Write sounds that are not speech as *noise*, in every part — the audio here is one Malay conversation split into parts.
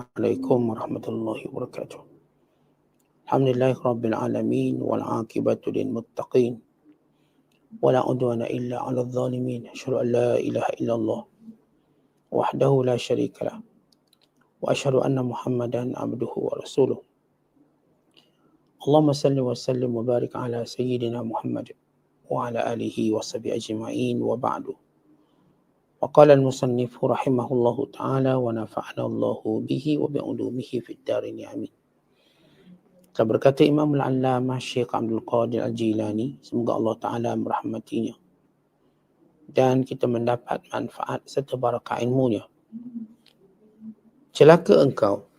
عليكم ورحمة الله وبركاته. الحمد لله رب العالمين والعاقبة للمتقين. ولا عدوان إلا على الظالمين. أشهد أن لا إله إلا الله وحده لا شريك له. وأشهد أن محمدا عبده ورسوله. اللهم صل وسلم وبارك على سيدنا محمد وعلى آله وصحبه أجمعين وبعد. وقال المصنف رحمه الله تعالى ونفعنا الله به وبعلومه في الدارين آمين Telah berkata Imam Al-Allamah Syekh Abdul Qadir Al-Jilani, semoga Allah Ta'ala merahmatinya. Dan kita mendapat manfaat serta barakah ilmunya. Celaka engkau.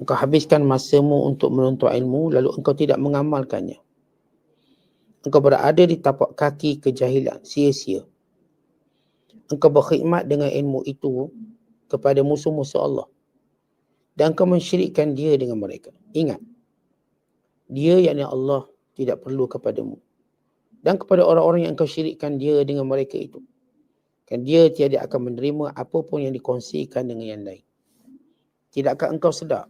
Engkau habiskan masamu untuk menuntut ilmu lalu engkau tidak mengamalkannya. Engkau berada di tapak kaki kejahilan, sia-sia. Engkau berkhidmat dengan ilmu itu kepada musuh-musuh Allah dan kau mensyirikkan dia dengan mereka. Ingat, dia yakni Allah tidak perlu kepadamu dan kepada orang-orang yang kau syirikkan dia dengan mereka itu. Kan dia tiada akan menerima apapun yang dikongsikan dengan yang lain. Tidakkah engkau sedar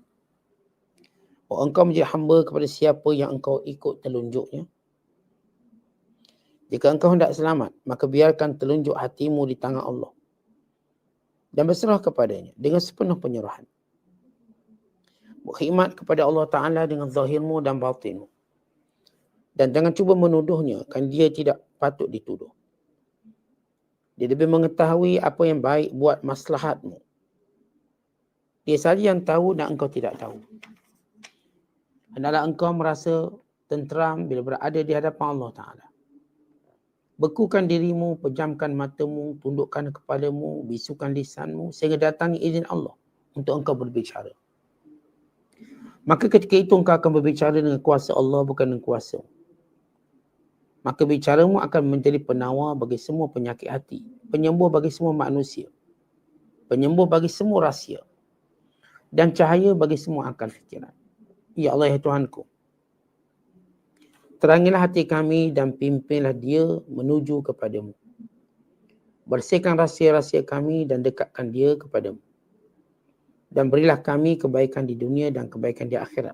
bahawa engkau menjadi hamba kepada siapa yang engkau ikut telunjuknya? Jika engkau hendak selamat, maka biarkan telunjuk hatimu di tangan Allah. Dan berserah kepadanya dengan sepenuh penyerahan berkhidmat kepada Allah Ta'ala dengan zahirmu dan batinmu. Dan jangan cuba menuduhnya, kan dia tidak patut dituduh. Dia lebih mengetahui apa yang baik buat maslahatmu. Dia saja yang tahu dan engkau tidak tahu. Adalah engkau merasa tenteram bila berada di hadapan Allah Ta'ala. Bekukan dirimu, pejamkan matamu, tundukkan kepalamu, bisukan lisanmu sehingga datangi izin Allah untuk engkau berbicara. Maka ketika itu engkau akan berbicara dengan kuasa Allah bukan dengan kuasa. Maka bicaramu akan menjadi penawar bagi semua penyakit hati. Penyembuh bagi semua manusia. Penyembuh bagi semua rahsia. Dan cahaya bagi semua akal fikiran. Ya Allah ya Tuhanku. Terangilah hati kami dan pimpinlah dia menuju kepadamu. Bersihkan rahsia-rahsia kami dan dekatkan dia kepadamu dan berilah kami kebaikan di dunia dan kebaikan di akhirat.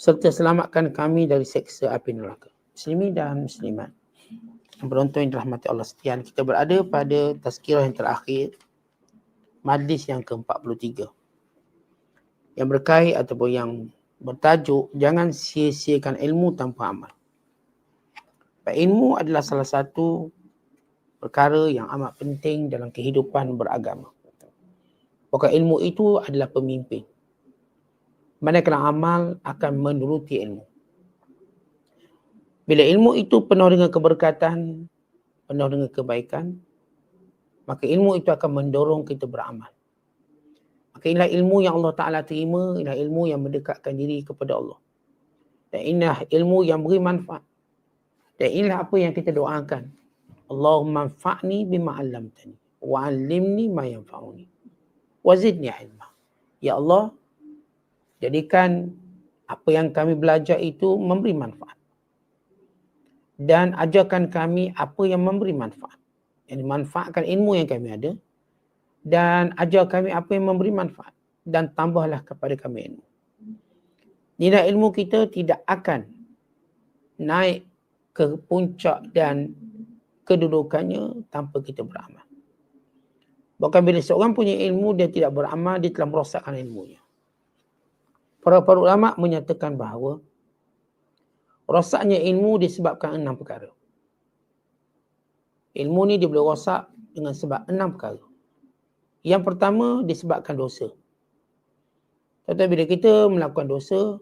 Serta selamatkan kami dari seksa api neraka. Muslimin dan muslimat. Penonton yang dirahmati Allah sekian. Kita berada pada tazkirah yang terakhir. Majlis yang ke-43. Yang berkait ataupun yang bertajuk jangan sia-siakan ilmu tanpa amal. Ilmu adalah salah satu perkara yang amat penting dalam kehidupan beragama. Maka ilmu itu adalah pemimpin. Manakala amal akan menuruti ilmu. Bila ilmu itu penuh dengan keberkatan, penuh dengan kebaikan, maka ilmu itu akan mendorong kita beramal. Maka inilah ilmu yang Allah Ta'ala terima, inilah ilmu yang mendekatkan diri kepada Allah. Dan inilah ilmu yang beri manfaat. Dan inilah apa yang kita doakan. Allahumma fa'ni bima alamtani. Wa'alimni ma yanfa'uni wazidni ilma. Ya Allah, jadikan apa yang kami belajar itu memberi manfaat. Dan ajarkan kami apa yang memberi manfaat. Yang manfaatkan ilmu yang kami ada. Dan ajar kami apa yang memberi manfaat. Dan tambahlah kepada kami ilmu. Nilai ilmu kita tidak akan naik ke puncak dan kedudukannya tanpa kita beramal. Bahkan bila seorang punya ilmu, dia tidak beramal, dia telah merosakkan ilmunya. Para para ulama menyatakan bahawa rosaknya ilmu disebabkan enam perkara. Ilmu ni dia boleh rosak dengan sebab enam perkara. Yang pertama disebabkan dosa. Tetapi bila kita melakukan dosa,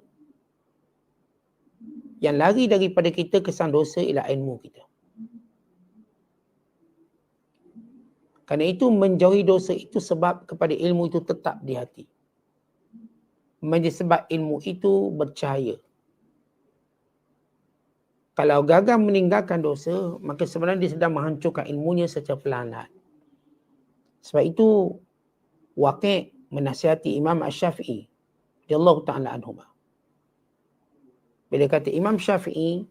yang lari daripada kita kesan dosa ialah ilmu kita. Kerana itu menjauhi dosa itu sebab kepada ilmu itu tetap di hati. Menjadi sebab ilmu itu bercahaya. Kalau gagal meninggalkan dosa, maka sebenarnya dia sedang menghancurkan ilmunya secara perlahan Sebab itu, Waqi' menasihati Imam Ash-Syafi'i. Allah Ta'ala anhu. Bila kata Imam Syafi'i,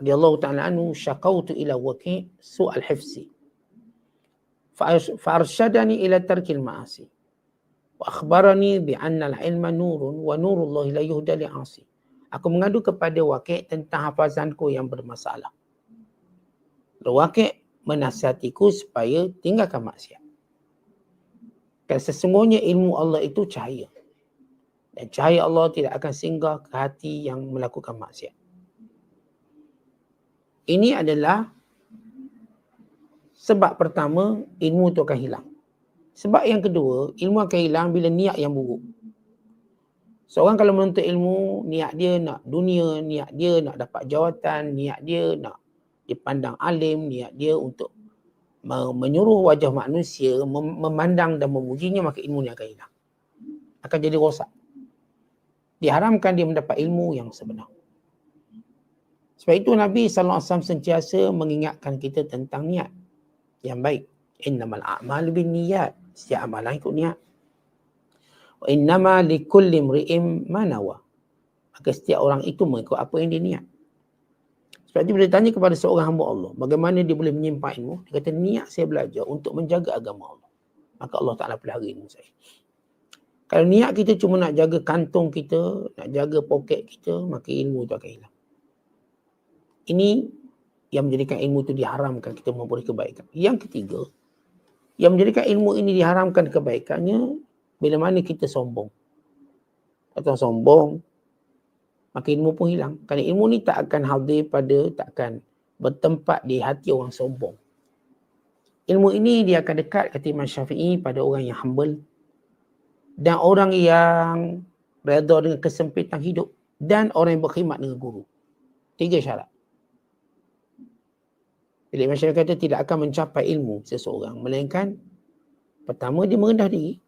Allah Ta'ala anhu, syakautu ila Waqi' su'al hifzi farsyadani ila tarkil ma'asi. Wa akhbarani bi anna al-ilma nurun wa nurullah la yuhda. Aku mengadu kepada wakil tentang hafazanku yang bermasalah. Wakil menasihatiku supaya tinggalkan maksiat. Kerana sesungguhnya ilmu Allah itu cahaya. Dan cahaya Allah tidak akan singgah ke hati yang melakukan maksiat. Ini adalah sebab pertama ilmu itu akan hilang. Sebab yang kedua, ilmu akan hilang bila niat yang buruk. Seorang kalau menuntut ilmu, niat dia nak dunia, niat dia nak dapat jawatan, niat dia nak dipandang alim, niat dia untuk menyuruh wajah manusia memandang dan memujinya maka ilmu ni akan hilang. Akan jadi rosak. Diharamkan dia mendapat ilmu yang sebenar. Sebab itu Nabi SAW sentiasa mengingatkan kita tentang niat yang baik. Innamal a'mal bin niat. Setiap amalan ikut niat. Wa innama likulli mri'im manawa. Maka setiap orang itu mengikut apa yang dia niat. Sebab itu bila ditanya kepada seorang hamba Allah, bagaimana dia boleh menyimpan ilmu? Dia kata, niat saya belajar untuk menjaga agama Allah. Maka Allah Ta'ala pelihara ilmu saya. Kalau niat kita cuma nak jaga kantung kita, nak jaga poket kita, maka ilmu itu akan hilang. Ini yang menjadikan ilmu itu diharamkan kita memperoleh kebaikan. Yang ketiga, yang menjadikan ilmu ini diharamkan kebaikannya, bila mana kita sombong. Atau sombong, maka ilmu pun hilang. Kerana ilmu ni tak akan hadir pada, tak akan bertempat di hati orang sombong. Ilmu ini dia akan dekat kata Imam Syafi'i pada orang yang humble dan orang yang berada dengan kesempitan hidup dan orang yang berkhidmat dengan guru. Tiga syarat. Bila Imam Syafi'i kata tidak akan mencapai ilmu seseorang melainkan pertama dia merendah diri.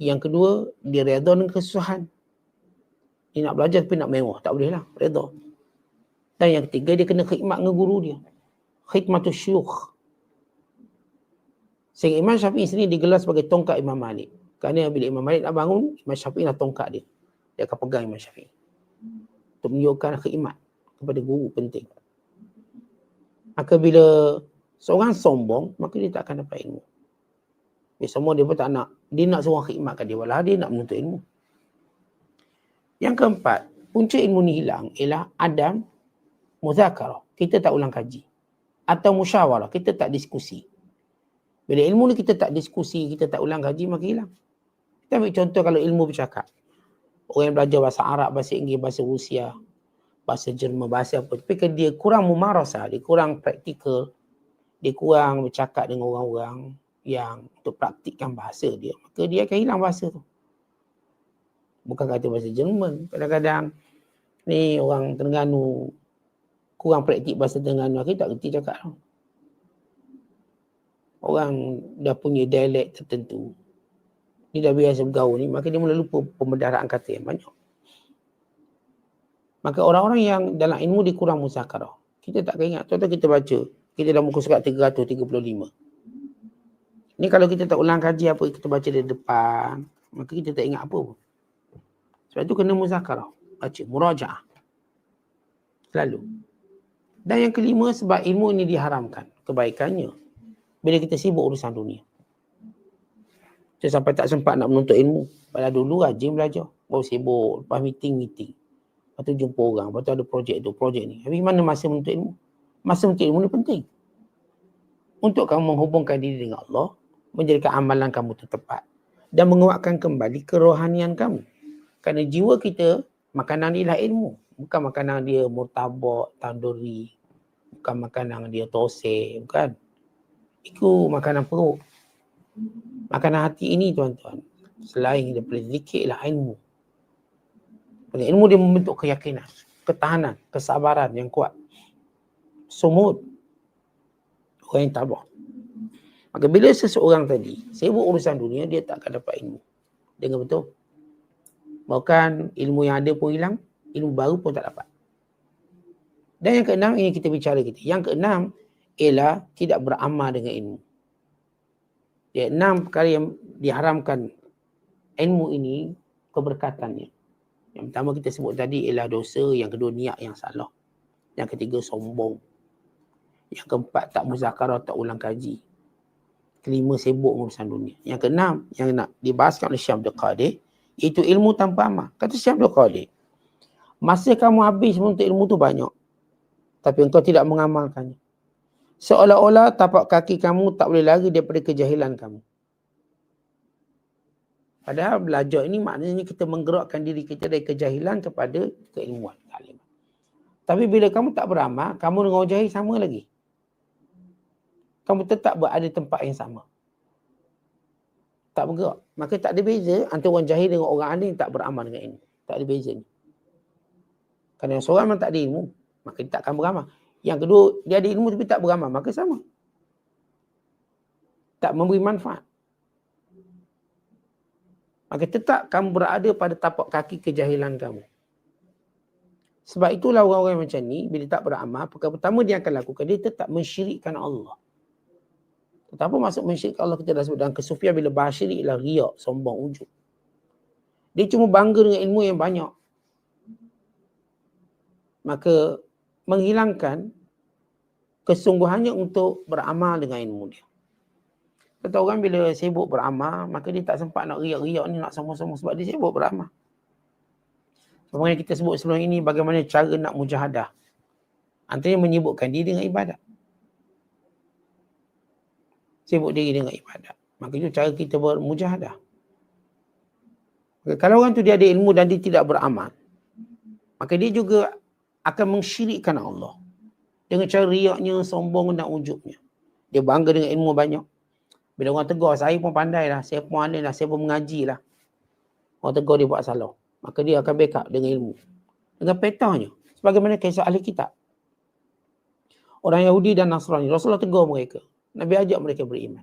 Yang kedua, dia redha dengan kesusahan. Dia nak belajar tapi nak mewah. Tak boleh lah. Redha. Dan yang ketiga, dia kena khidmat dengan guru dia. Khidmatul syukh. Sehingga Imam Syafi'i sini digelar sebagai tongkat Imam Malik. Kerana bila Imam Malik nak bangun, Imam Syafi'i lah tongkat dia. Dia akan pegang Imam Syafi'i. Untuk menunjukkan khidmat kepada guru penting. Maka bila seorang sombong, maka dia tak akan dapat ilmu. Dia semua dia pun tak nak. Dia nak seorang khidmatkan dia. Walau dia nak menuntut ilmu. Yang keempat, punca ilmu ni hilang ialah adam muzakarah. Kita tak ulang kaji. Atau musyawarah. Kita tak diskusi. Bila ilmu ni kita tak diskusi, kita tak ulang kaji, maka hilang. Kita ambil contoh kalau ilmu bercakap. Orang yang belajar bahasa Arab, bahasa Inggeris, bahasa Rusia, bahasa Jerman, bahasa apa. Tapi dia kurang memarasah, dia kurang praktikal, dia kurang bercakap dengan orang-orang yang untuk praktikkan bahasa dia. Maka dia akan hilang bahasa tu bukan kata bahasa Jerman. Kadang-kadang ni orang Terengganu kurang praktik bahasa Terengganu akhirnya tak kerti cakap. Orang dah punya dialek tertentu. Ni dah biasa bergaul ni, maka dia mula lupa pembedaraan kata yang banyak. Maka orang-orang yang dalam ilmu dia kurang musakarah. Kita tak ingat. Tuan-tuan kita baca. Kita dah muka surat 335. Ni kalau kita tak ulang kaji apa kita baca dari depan, maka kita tak ingat apa pun. Sebab itu kena muzakarah. Baca, muraja'ah. Selalu. Dan yang kelima sebab ilmu ini diharamkan. Kebaikannya. Bila kita sibuk urusan dunia. Saya sampai tak sempat nak menuntut ilmu. Pada dulu rajin belajar. Baru sibuk. Lepas meeting-meeting. Lepas tu jumpa orang. Lepas tu ada projek tu, projek ni. Tapi mana masa menuntut ilmu? Masa menuntut ilmu ni penting. Untuk kamu menghubungkan diri dengan Allah. Menjadikan amalan kamu tu tepat. Dan menguatkan kembali kerohanian kamu. Kerana jiwa kita, makanan dia lah ilmu. Bukan makanan dia murtabak, tanduri. Bukan makanan dia tose, bukan. Itu makanan perut. Makanan hati ini tuan-tuan. Selain daripada zikir lah ilmu. Kerana ilmu dia membentuk keyakinan, ketahanan, kesabaran yang kuat. Sumut. Orang yang tabah. Maka bila seseorang tadi sibuk urusan dunia, dia tak akan dapat ilmu. Dengar betul? Bahkan ilmu yang ada pun hilang, ilmu baru pun tak dapat. Dan yang keenam, ini kita bicara kita. Yang keenam ialah tidak beramal dengan ilmu. Yang enam perkara yang diharamkan ilmu ini, keberkatannya. Yang pertama kita sebut tadi ialah dosa, yang kedua niat yang salah. Yang ketiga sombong. Yang keempat tak muzakarah, tak ulang kaji. Kelima sibuk urusan dunia. Yang keenam yang nak dibahaskan oleh Syekh Abdul Qadir itu ilmu tanpa amal. Kata Abdul Qadir. Masa kamu habis untuk ilmu tu banyak. Tapi engkau tidak mengamalkannya. Seolah-olah tapak kaki kamu tak boleh lari daripada kejahilan kamu. Padahal belajar ini maknanya kita menggerakkan diri kita dari kejahilan kepada keilmuan. Tapi bila kamu tak beramal, kamu dengan jahil sama lagi kamu tetap berada tempat yang sama. Tak bergerak. Maka tak ada beza antara orang jahil dengan orang alim tak beramal dengan ini. Tak ada beza ni. Kerana yang seorang memang tak ada ilmu, maka dia tak akan beramal. Yang kedua, dia ada ilmu tapi tak beramal, maka sama. Tak memberi manfaat. Maka tetap kamu berada pada tapak kaki kejahilan kamu. Sebab itulah orang-orang macam ni, bila tak beramal, perkara pertama dia akan lakukan, dia tetap mensyirikkan Allah. Tetapi masuk mensyirik Allah kita dah sebut dalam kesufian bila bahas syirik ialah riak, sombong, ujub. Dia cuma bangga dengan ilmu yang banyak. Maka menghilangkan kesungguhannya untuk beramal dengan ilmu dia. Kata orang bila sibuk beramal, maka dia tak sempat nak riak-riak ni nak sombong-sombong sebab dia sibuk beramal. Sebenarnya kita sebut sebelum ini bagaimana cara nak mujahadah. Antaranya menyibukkan diri dengan ibadat sibuk diri dengan ibadat. Maka itu cara kita bermujahadah. Maka kalau orang tu dia ada ilmu dan dia tidak beramal, maka dia juga akan mengsyirikkan Allah. Dengan cara riaknya, sombong dan ujubnya. Dia bangga dengan ilmu banyak. Bila orang tegur, saya pun pandai lah, saya pun alim lah, saya pun mengaji lah. Orang tegur dia buat salah. Maka dia akan backup dengan ilmu. Dengan petanya. Sebagaimana kisah ahli kitab. Orang Yahudi dan Nasrani. Rasulullah tegur mereka. Nabi ajak mereka beriman.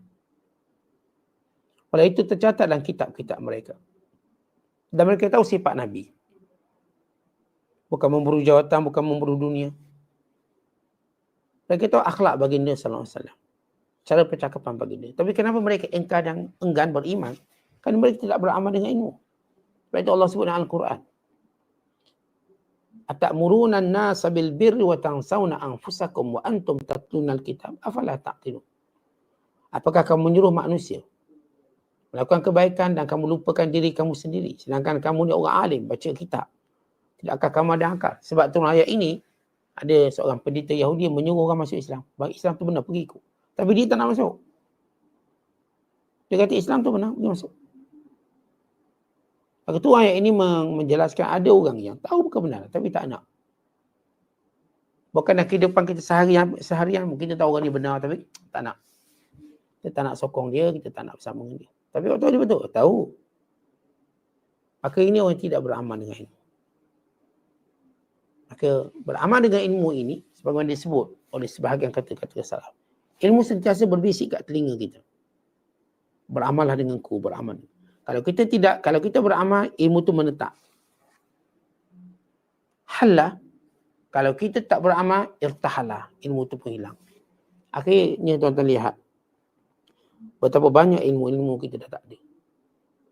Oleh itu tercatat dalam kitab-kitab mereka. Dan mereka tahu sifat Nabi. Bukan memburu jawatan, bukan memburu dunia. Mereka tahu akhlak baginda wasallam. Cara percakapan baginda. Tapi kenapa mereka engkar dan enggan beriman? Kerana mereka tidak beramal dengan ilmu. Sebab itu Allah sebut dalam Al-Quran. Atamuruna an-nasa bil birri wa tansawna anfusakum wa antum tatluna al-kitab afala taqilun. Apakah kamu menyuruh manusia? Melakukan kebaikan dan kamu lupakan diri kamu sendiri. Sedangkan kamu ni orang alim baca kitab. Tidakkah kamu ada akal? Sebab tu ayat ini ada seorang pendeta Yahudi yang menyuruh orang masuk Islam. Bagi Islam tu benar pergi ikut. Tapi dia tak nak masuk. Dia kata Islam tu benar dia masuk. Maka tu ayat ini menjelaskan ada orang yang tahu bukan benar tapi tak nak. Bukan kehidupan kita seharian, seharian mungkin kita tahu orang ni benar tapi tak nak. Kita tak nak sokong dia, kita tak nak bersama dengan dia. Tapi waktu dia betul, tahu. Maka ini orang tidak beramal dengan ilmu. Maka beramal dengan ilmu ini, sebagaimana disebut oleh sebahagian kata-kata salah. Ilmu sentiasa berbisik kat telinga kita. Beramallah dengan ku, beramal. Kalau kita tidak, kalau kita beramal, ilmu tu menetap. Halah, kalau kita tak beramal, irtahalah. Ilmu tu pun hilang. Akhirnya tuan-tuan lihat, Betapa banyak ilmu-ilmu kita dah tak ada.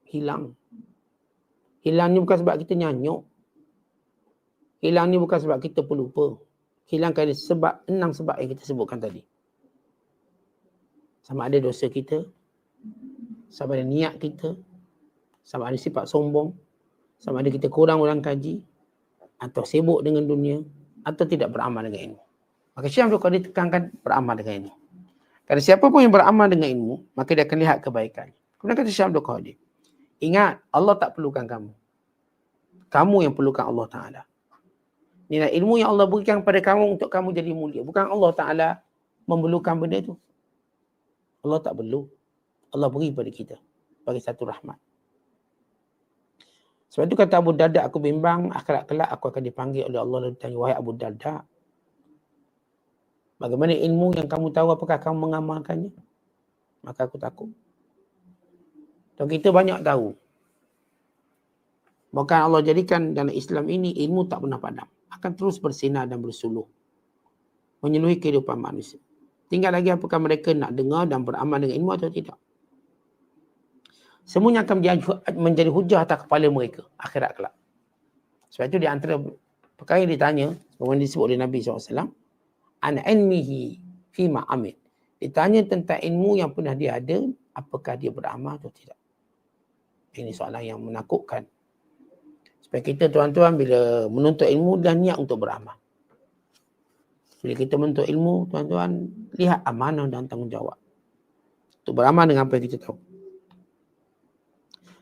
Hilang. Hilang ni bukan sebab kita nyanyuk. Hilang ni bukan sebab kita pelupa. Hilang kerana sebab, enam sebab yang kita sebutkan tadi. Sama ada dosa kita. Sama ada niat kita. Sama ada sifat sombong. Sama ada kita kurang orang kaji. Atau sibuk dengan dunia. Atau tidak beramal dengan ini. Maka Syekh Abdul Qadir tekankan beramal dengan ini. Kerana siapa pun yang beramal dengan ilmu, maka dia akan lihat kebaikan. Kemudian kata Syekh Abdul Qadir, ingat Allah tak perlukan kamu. Kamu yang perlukan Allah Ta'ala. Inilah ilmu yang Allah berikan kepada kamu untuk kamu jadi mulia. Bukan Allah Ta'ala memerlukan benda itu. Allah tak perlu. Allah beri kepada kita. Bagi satu rahmat. Sebab itu kata Abu Darda, aku bimbang akhirat kelak aku akan dipanggil oleh Allah dan ditanya, wahai Abu Darda, Bagaimana ilmu yang kamu tahu apakah kamu mengamalkannya? Maka aku takut. Dan kita banyak tahu. Bahkan Allah jadikan dalam Islam ini ilmu tak pernah padam. Akan terus bersinar dan bersuluh. Menyeluhi kehidupan manusia. Tinggal lagi apakah mereka nak dengar dan beramal dengan ilmu atau tidak. Semuanya akan menjadi hujah atas kepala mereka. Akhirat kelak. Sebab itu di antara perkara yang ditanya. Seperti disebut oleh Nabi SAW an ilmihi fi amil. Ditanya tentang ilmu yang pernah dia ada, apakah dia beramal atau tidak. Ini soalan yang menakutkan. Supaya kita tuan-tuan bila menuntut ilmu dan niat untuk beramal. Bila kita menuntut ilmu, tuan-tuan lihat amanah dan tanggungjawab. Untuk beramal dengan apa yang kita tahu.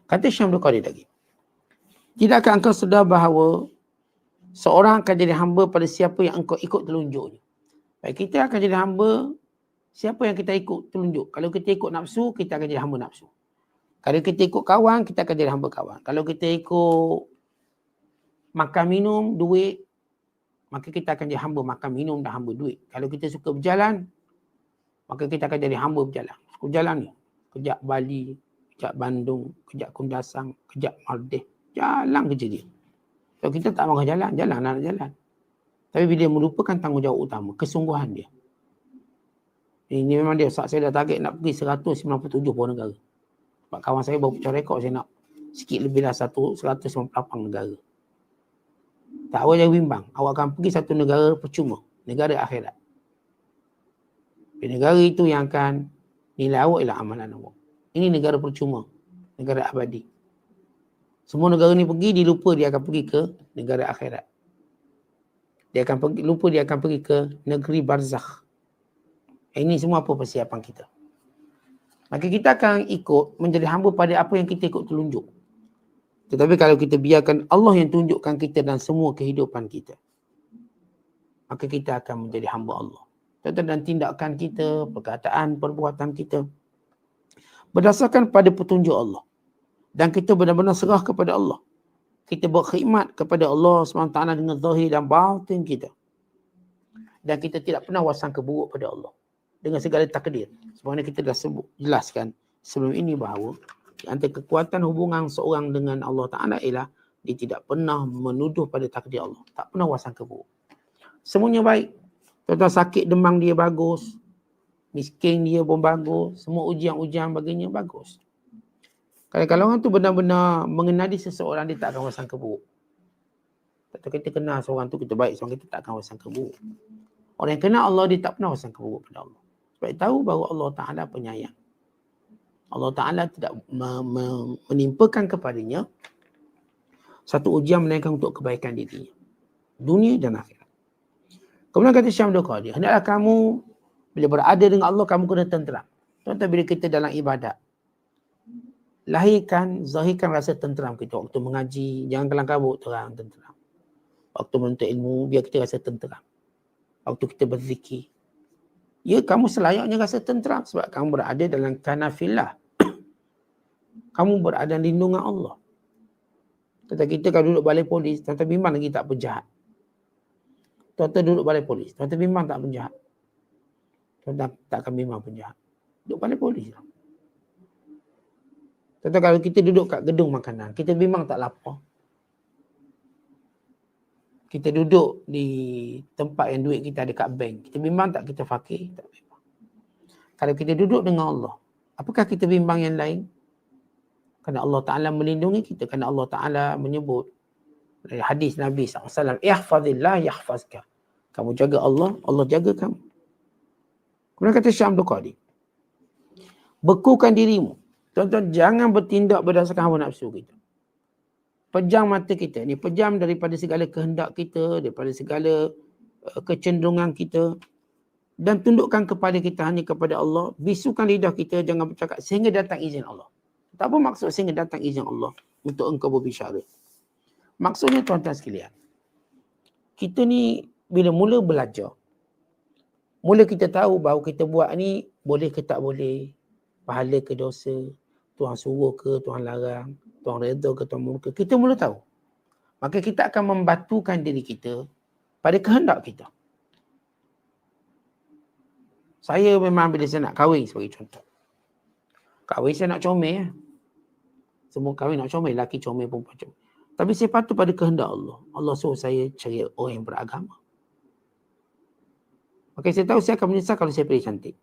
Kata Syam Qadir lagi. Tidakkah engkau sedar bahawa seorang akan jadi hamba pada siapa yang engkau ikut telunjuknya. Baik kita akan jadi hamba siapa yang kita ikut telunjuk. Kalau kita ikut nafsu, kita akan jadi hamba nafsu. Kalau kita ikut kawan, kita akan jadi hamba kawan. Kalau kita ikut makan minum, duit, maka kita akan jadi hamba makan minum dan hamba duit. Kalau kita suka berjalan, maka kita akan jadi hamba berjalan. Suka berjalan ni. Kejap Bali, kejap Bandung, kejap Kundasang, kejap Maldives. Jalan kerja dia. Kalau kita tak mahu jalan, jalan nak jalan. Tapi bila melupakan tanggungjawab utama, kesungguhan dia. Ini memang dia, saya dah target nak pergi 197 pun negara. Sebab kawan saya baru pecah rekod, saya nak sikit lebih lah 198 negara. Tak awal jangan bimbang. Awak akan pergi satu negara percuma. Negara akhirat. Di negara itu yang akan nilai awak ialah amalan awak. Ini negara percuma. Negara abadi. Semua negara ni pergi, dia lupa dia akan pergi ke negara akhirat. Dia akan pergi, lupa dia akan pergi ke negeri barzakh. Ini semua apa persiapan kita. Maka kita akan ikut menjadi hamba pada apa yang kita ikut telunjuk. Tetapi kalau kita biarkan Allah yang tunjukkan kita dan semua kehidupan kita, maka kita akan menjadi hamba Allah. Tetapi dan tindakan kita, perkataan, perbuatan kita berdasarkan pada petunjuk Allah. Dan kita benar-benar serah kepada Allah. Kita berkhidmat kepada Allah SWT dengan zahir dan batin kita. Dan kita tidak pernah wasang keburuk pada Allah. Dengan segala takdir. Sebenarnya kita dah sebut, jelaskan sebelum ini bahawa antara kekuatan hubungan seorang dengan Allah Ta'ala ialah dia tidak pernah menuduh pada takdir Allah. Tak pernah wasang keburuk. Semuanya baik. Tuan-tuan sakit demam dia bagus. Miskin dia pun bagus. Semua ujian-ujian baginya bagus. Kalau, kalau orang tu benar-benar mengenali seseorang, dia tak akan wasang keburuk. Tak kita kenal seorang tu, kita baik. Seorang kita tak akan wasang keburuk. Orang yang kenal Allah, dia tak pernah wasang keburuk pada Allah. Sebab dia tahu bahawa Allah Ta'ala penyayang. Allah Ta'ala tidak menimpakan kepadanya satu ujian melainkan untuk kebaikan dirinya. Dunia dan akhirat. Kemudian kata Syam Qadir, hendaklah kamu bila berada dengan Allah, kamu kena tenteram. Tuan-tuan bila kita dalam ibadat, lahirkan, zahirkan rasa tenteram kita. Waktu mengaji, jangan kelang kabut, terang, tenteram. Waktu menuntut ilmu, biar kita rasa tenteram. Waktu kita berzikir. Ya, kamu selayaknya rasa tenteram sebab kamu berada dalam kanafillah *coughs* kamu berada di lindungan Allah. Tetapi kita kalau duduk balai polis, tuan-tuan bimbang lagi tak penjahat. Tuan-tuan duduk balai polis, tuan-tuan bimbang tak penjahat. Tuan-tuan tak akan bimbang penjahat. Duduk balai polis lah. Tuan-tuan kalau kita duduk kat gedung makanan, kita bimbang tak lapar. Kita duduk di tempat yang duit kita ada kat bank, kita bimbang tak kita fakir? Tak bimbang. Kalau kita duduk dengan Allah, apakah kita bimbang yang lain? Kerana Allah Ta'ala melindungi kita. Kerana Allah Ta'ala menyebut dari hadis Nabi SAW. Ihfazillah yahfazka. Kamu jaga Allah, Allah jaga kamu. Kemudian kata Syam Qadir. Bekukan dirimu. Tuan-tuan, jangan bertindak berdasarkan hawa nafsu kita. Pejam mata kita. Ini pejam daripada segala kehendak kita, daripada segala uh, kecenderungan kita. Dan tundukkan kepada kita hanya kepada Allah. Bisukan lidah kita, jangan bercakap sehingga datang izin Allah. Tak apa maksud sehingga datang izin Allah untuk engkau berbicara. Maksudnya tuan-tuan sekalian. Kita ni bila mula belajar. Mula kita tahu bahawa kita buat ni boleh ke tak boleh. Pahala ke dosa. Tuhan suruh ke, Tuhan larang. Tuhan redha ke, Tuhan murka. Kita mula tahu. Maka kita akan membatukan diri kita pada kehendak kita. Saya memang bila saya nak kahwin sebagai contoh. Kahwin saya nak comel. Ya. Semua kahwin nak comel, lelaki comel, perempuan comel. Tapi saya patuh pada kehendak Allah. Allah suruh saya cari orang yang beragama. Maka saya tahu saya akan menyesal kalau saya pilih cantik.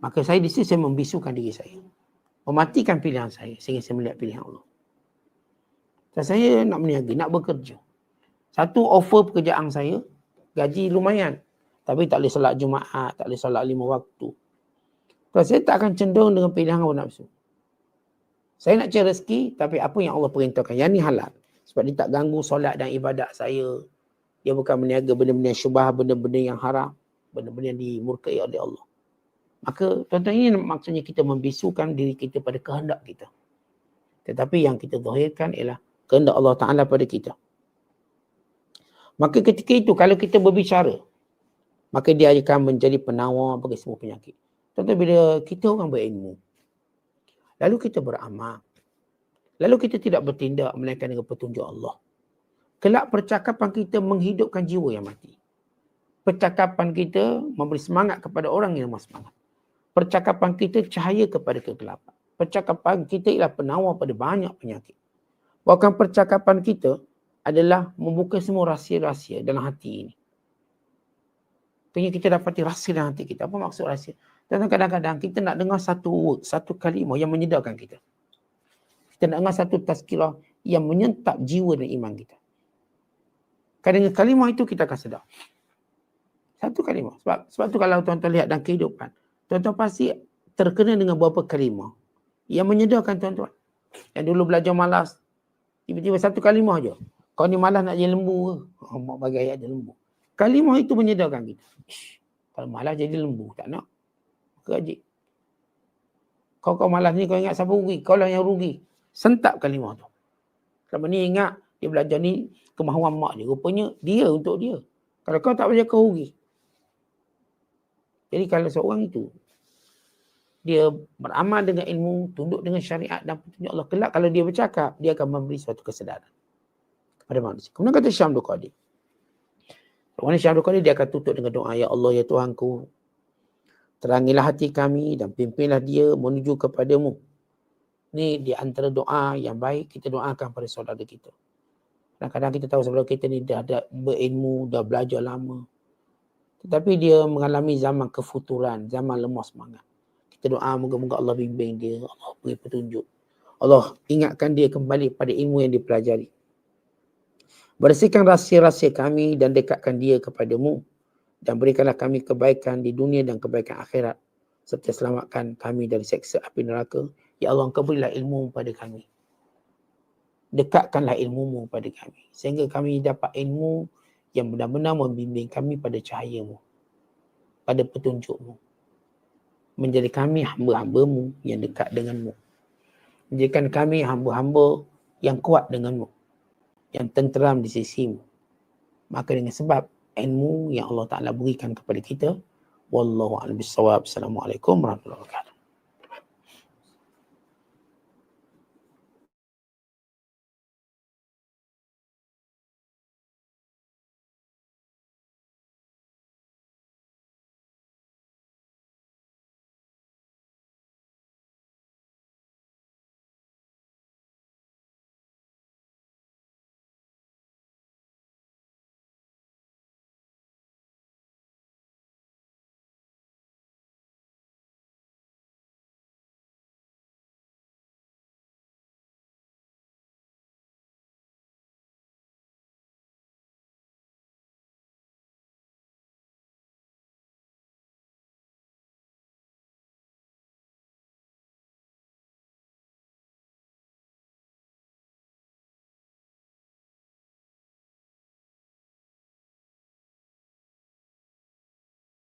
Maka saya di sini saya membisukan diri saya. Mematikan pilihan saya sehingga saya melihat pilihan Allah. Dan saya nak meniaga, nak bekerja. Satu offer pekerjaan saya, gaji lumayan. Tapi tak boleh solat Jumaat, tak boleh solat lima waktu. Tuan, saya tak akan cenderung dengan pilihan hawa nafsu. Saya nak cari rezeki, tapi apa yang Allah perintahkan, yang ni halal. Sebab dia tak ganggu solat dan ibadat saya. Dia bukan meniaga benda-benda syubah, benda-benda yang haram, benda-benda yang dimurkai oleh Allah. Maka tuan-tuan ini maksudnya kita membisukan diri kita pada kehendak kita. Tetapi yang kita zahirkan ialah kehendak Allah Ta'ala pada kita. Maka ketika itu kalau kita berbicara, maka dia akan menjadi penawar bagi semua penyakit. Tuan-tuan bila kita orang berilmu, lalu kita beramal, lalu kita tidak bertindak melainkan dengan petunjuk Allah. Kelak percakapan kita menghidupkan jiwa yang mati. Percakapan kita memberi semangat kepada orang yang lemah semangat percakapan kita cahaya kepada kegelapan. Percakapan kita ialah penawar pada banyak penyakit. Bahkan percakapan kita adalah membuka semua rahsia-rahsia dalam hati ini. Tanya kita dapati rahsia dalam hati kita. Apa maksud rahsia? Dan kadang-kadang kita nak dengar satu word, satu kalimah yang menyedarkan kita. Kita nak dengar satu tazkirah yang menyentap jiwa dan iman kita. Kadang-kadang kalimah itu kita akan sedar. Satu kalimah. Sebab, sebab tu kalau tuan-tuan lihat dalam kehidupan, tuan-tuan pasti terkena dengan beberapa kalimah yang menyedarkan tuan-tuan. Yang dulu belajar malas, tiba-tiba satu kalimah je. Kau ni malas nak jadi lembu ke? Oh, mak bagi ayat jadi lembu. Kalimah itu menyedarkan kita. Ish, kalau malas jadi lembu, tak nak. Kerajik. Kau kau malas ni kau ingat siapa rugi? Kau lah yang rugi. Sentap kalimah tu. Selama ni ingat dia belajar ni kemahuan mak dia. Rupanya dia untuk dia. Kalau kau tak belajar kau rugi. Jadi kalau seorang itu dia beramal dengan ilmu, tunduk dengan syariat dan petunjuk Allah kelak kalau dia bercakap, dia akan memberi suatu kesedaran kepada manusia. Kemudian kata Syam Dukadi. Orang Syam Dukadi dia akan tutup dengan doa, Ya Allah, Ya Tuhanku, terangilah hati kami dan pimpinlah dia menuju kepadamu. Ini di antara doa yang baik kita doakan pada saudara kita. Kadang-kadang kita tahu saudara kita ni dah ada berilmu, dah belajar lama. Tetapi dia mengalami zaman kefuturan, zaman lemah semangat. Kita doa moga-moga Allah bimbing dia, Allah beri petunjuk. Allah ingatkan dia kembali pada ilmu yang dipelajari. Bersihkan rahsia-rahsia kami dan dekatkan dia kepadamu. Dan berikanlah kami kebaikan di dunia dan kebaikan akhirat. Serta selamatkan kami dari seksa api neraka. Ya Allah, engkau berilah ilmu pada kami. Dekatkanlah ilmumu pada kami. Sehingga kami dapat ilmu yang benar-benar membimbing kami pada cahayamu, pada petunjukmu. Menjadi kami hamba-hambamu yang dekat denganmu. Menjadikan kami hamba-hamba yang kuat denganmu. Yang tenteram di sisimu. Maka dengan sebab ilmu yang Allah Ta'ala berikan kepada kita. Wallahu a'lam bishawab. Assalamualaikum warahmatullahi wabarakatuh.